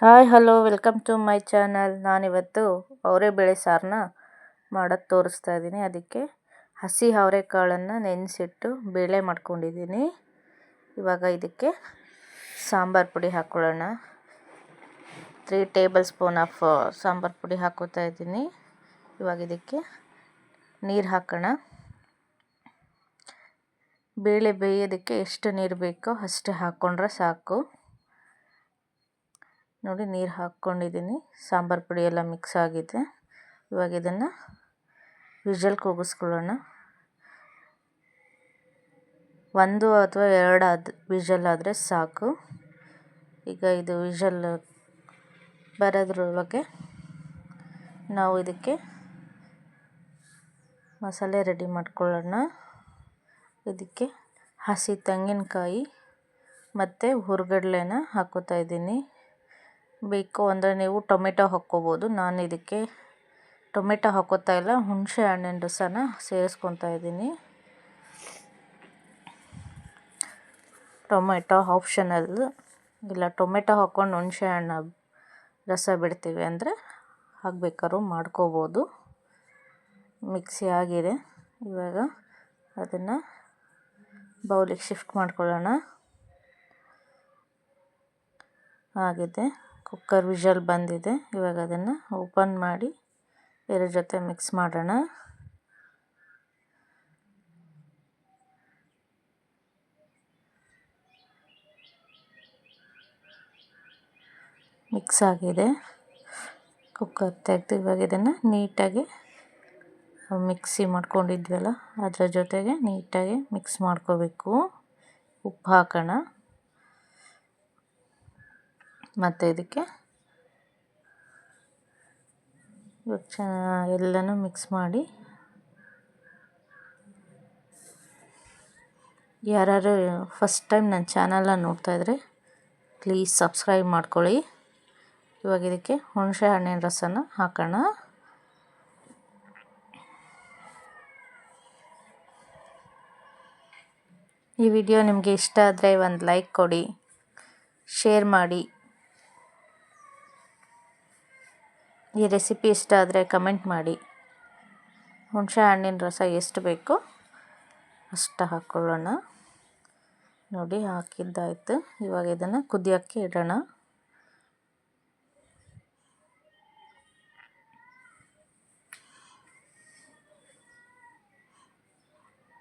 Hi, hello, welcome to my channel. ನಾನಿವತ್ತು ಅವರೆಬೇಳೆ ಸಾರನ್ನ ಮಾಡೋದು ತೋರಿಸ್ತಾ ಇದ್ದೀನಿ. ಅದಕ್ಕೆ ಹಸಿ ಅವರೆಕಾಳನ್ನು ನೆನೆಸಿಟ್ಟು ಬೇಳೆ ಮಾಡ್ಕೊಂಡಿದ್ದೀನಿ. ಇವಾಗ ಇದಕ್ಕೆ ಸಾಂಬಾರು ಪುಡಿ ಹಾಕ್ಕೊಳ್ಳೋಣ three tablespoon of sambar ಪುಡಿ ಹಾಕೋತಾ ಇದ್ದೀನಿ. ಇವಾಗ ಇದಕ್ಕೆ ನೀರು ಹಾಕೋಣ. ಬೇಳೆ ಬೇಯೋದಕ್ಕೆ ಎಷ್ಟು ನೀರು ಬೇಕೋ ಅಷ್ಟು ಹಾಕ್ಕೊಂಡ್ರೆ ಸಾಕು. ನೋಡಿ ನೀರು ಹಾಕ್ಕೊಂಡಿದ್ದೀನಿ ಸಾಂಬಾರು ಪುಡಿ ಎಲ್ಲ ಮಿಕ್ಸ್ ಆಗಿದೆ. ಇವಾಗ ಇದನ್ನು ವಿಜಲ್ ಕೂಗಿಸ್ಕೊಳ್ಳೋಣ. ಒಂದು ಅಥವಾ ಎರಡು ಆದ ವಿಜಲ್ ಆದರೆ ಸಾಕು. ಈಗ ಇದು ವಿಜಲ್ ಬರೋದ್ರೊಳಗೆ ನಾವು ಇದಕ್ಕೆ ಮಸಾಲೆ ರೆಡಿ ಮಾಡ್ಕೊಳ್ಳೋಣ. ಇದಕ್ಕೆ ಹಸಿ ತೆಂಗಿನಕಾಯಿ ಮತ್ತು ಹುರ್ಗಡ್ಲೆನ ಹಾಕೋತಾ ಇದ್ದೀನಿ. ಬೇಕು ಅಂದರೆ ನೀವು ಟೊಮೆಟೊ ಹಾಕ್ಕೋಬೋದು. ನಾನು ಇದಕ್ಕೆ ಟೊಮೆಟೊ ಹಾಕೋತಾ ಇಲ್ಲ, ಹುಣಸೆ ಹಣ್ಣಿನ ರಸನ ಸೇರಿಸ್ಕೊತಾ ಇದ್ದೀನಿ. Tomato optional. ಇಲ್ಲ, ಟೊಮೆಟೊ ಹಾಕ್ಕೊಂಡು ಹುಣಸೆ ಹಣ್ಣು ರಸ ಬಿಡ್ತೀವಿ ಅಂದರೆ ಹಾಕ್ಬೇಕಾದ್ರೂ ಮಾಡ್ಕೋಬೋದು. ಮಿಕ್ಸಿ ಆಗಿದೆ. ಇವಾಗ ಅದನ್ನು ಬೌಲಿಗೆ ಶಿಫ್ಟ್ ಮಾಡ್ಕೊಳ್ಳೋಣ. ಆಗಿದೆ. ಕುಕ್ಕರ್ ವಿಷಲ್ ಬಂದಿದೆ. ಇವಾಗ ಅದನ್ನು ಓಪನ್ ಮಾಡಿ ಇದರ ಜೊತೆ ಮಿಕ್ಸ್ ಮಾಡೋಣ. ಮಿಕ್ಸ್ ಆಗಿದೆ. ಕುಕ್ಕರ್ ತೆಗೆದು ಇವಾಗ ಇದನ್ನು ನೀಟಾಗಿ ಮಿಕ್ಸಿ ಮಾಡ್ಕೊಂಡಿದ್ವಲ್ಲ, ಅದರ ಜೊತೆಗೆ ನೀಟಾಗಿ ಮಿಕ್ಸ್ ಮಾಡ್ಕೋಬೇಕು. ಉಪ್ಪು ಹಾಕೋಣ. ಮತ್ತು ಇದಕ್ಕೆ ಎಲ್ಲನೂ ಮಿಕ್ಸ್ ಮಾಡಿ ಯಾರು ಫಸ್ಟ್ ಟೈಮ್ ನನ್ನ ಚಾನಲ್ನ ನೋಡ್ತಾಯಿದ್ರೆ ಪ್ಲೀಸ್ ಸಬ್ಸ್ಕ್ರೈಬ್ ಮಾಡ್ಕೊಳ್ಳಿ. ಇವಾಗ ಇದಕ್ಕೆ ಹುಣಸೆ ಹಣ್ಣಿನ ರಸನ ಹಾಕೋಣ. ಈ ವಿಡಿಯೋ ನಿಮಗೆ ಇಷ್ಟ ಆದರೆ ಒಂದು ಲೈಕ್ ಕೊಡಿ ಶೇರ್ ಮಾಡಿ. ಈ ರೆಸಿಪಿ ಇಷ್ಟ ಆದರೆ ಕಮೆಂಟ್ ಮಾಡಿ. ಹುಣಸೆ ಹಣ್ಣಿನ ರಸ ಎಷ್ಟು ಬೇಕು ಅಷ್ಟು ಹಾಕ್ಕೊಳ್ಳೋಣ ನೋಡಿ, ಹಾಕಿದ್ದಾಯ್ತು. ಇವಾಗ ಇದನ್ನು ಕುದಿಯೋಕ್ಕೆ ಇಡೋಣ.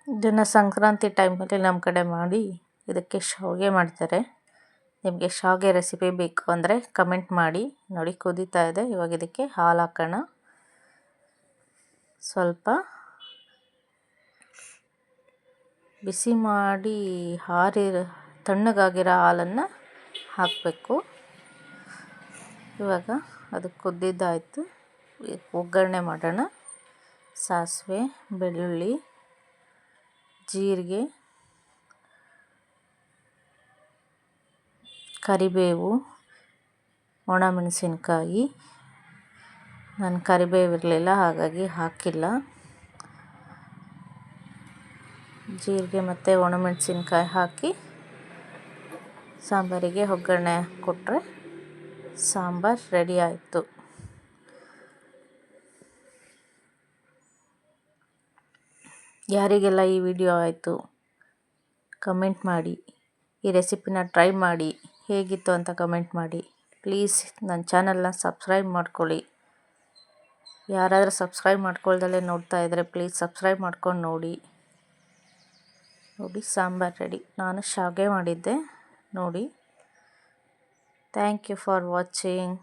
ಇದನ್ನು ಸಂಕ್ರಾಂತಿ ಟೈಮಲ್ಲಿ ನಮ್ಮ ಕಡೆ ಮಾಡಿ ಇದಕ್ಕೆ ಶಾವಿಗೆ ಮಾಡ್ತಾರೆ. ನಿಮಗೆ ಶಾವಿಗೆ ರೆಸಿಪಿ ಬೇಕು ಅಂದರೆ ಕಮೆಂಟ್ ಮಾಡಿ. ನೋಡಿ, ಕುದೀತಾ ಇದೆ. ಇವಾಗ ಇದಕ್ಕೆ ಹಾಲು ಹಾಕೋಣ. ಸ್ವಲ್ಪ ಬಿಸಿ ಮಾಡಿ ಹಾರಿ ತಣ್ಣಗಾಗಿರೋ ಹಾಲನ್ನು ಹಾಕಬೇಕು. ಇವಾಗ ಅದು ಕುದ್ದಿದ್ದಾಯಿತು. ಒಗ್ಗರಣೆ ಮಾಡೋಣ. ಸಾಸಿವೆ, ಬೆಳ್ಳುಳ್ಳಿ, ಜೀರಿಗೆ ಕರಿಬೇವು, ಒಣಮೆಣಸಿನ್ಕಾಯಿ. ನಾನು ಕರಿಬೇವು ಇರಲಿಲ್ಲ ಹಾಗಾಗಿ ಹಾಕಿಲ್ಲ. ಜೀರಿಗೆ ಮತ್ತು ಒಣಮೆಣಸಿನ್ಕಾಯಿ ಹಾಕಿ ಸಾಂಬಾರಿಗೆ ಒಗ್ಗರಣೆ ಕೊಟ್ಟರೆ ಸಾಂಬಾರು ರೆಡಿ ಆಯಿತು. ಯಾರಿಗೆಲ್ಲ ಈ ವಿಡಿಯೋ ಆಯಿತು, ಕಮೆಂಟ್ ಮಾಡಿ, ಈ ರೆಸಿಪಿನ ಟ್ರೈ ಮಾಡಿ. ಹೇಗಿತ್ತು ಅಂತ ಕಮೆಂಟ್ ಮಾಡಿ. ಪ್ಲೀಸ್ ನನ್ನ ಚಾನಲ್ನ ಸಬ್ಸ್ಕ್ರೈಬ್ ಮಾಡ್ಕೊಳ್ಳಿ. ಯಾರಾದರೂ ಸಬ್ಸ್ಕ್ರೈಬ್ ಮಾಡ್ಕೊಳ್ದಲ್ಲೇ ನೋಡ್ತಾ ಇದ್ದರೆ ಪ್ಲೀಸ್ ಸಬ್ಸ್ಕ್ರೈಬ್ ಮಾಡ್ಕೊಂಡು ನೋಡಿ. ನೋಡಿ, ಸಾಂಬಾರು ರೆಡಿ ನಾನು ಶಾವಿಗೆ ಮಾಡಿದ್ದೆ. ನೋಡಿ. Thank you for watching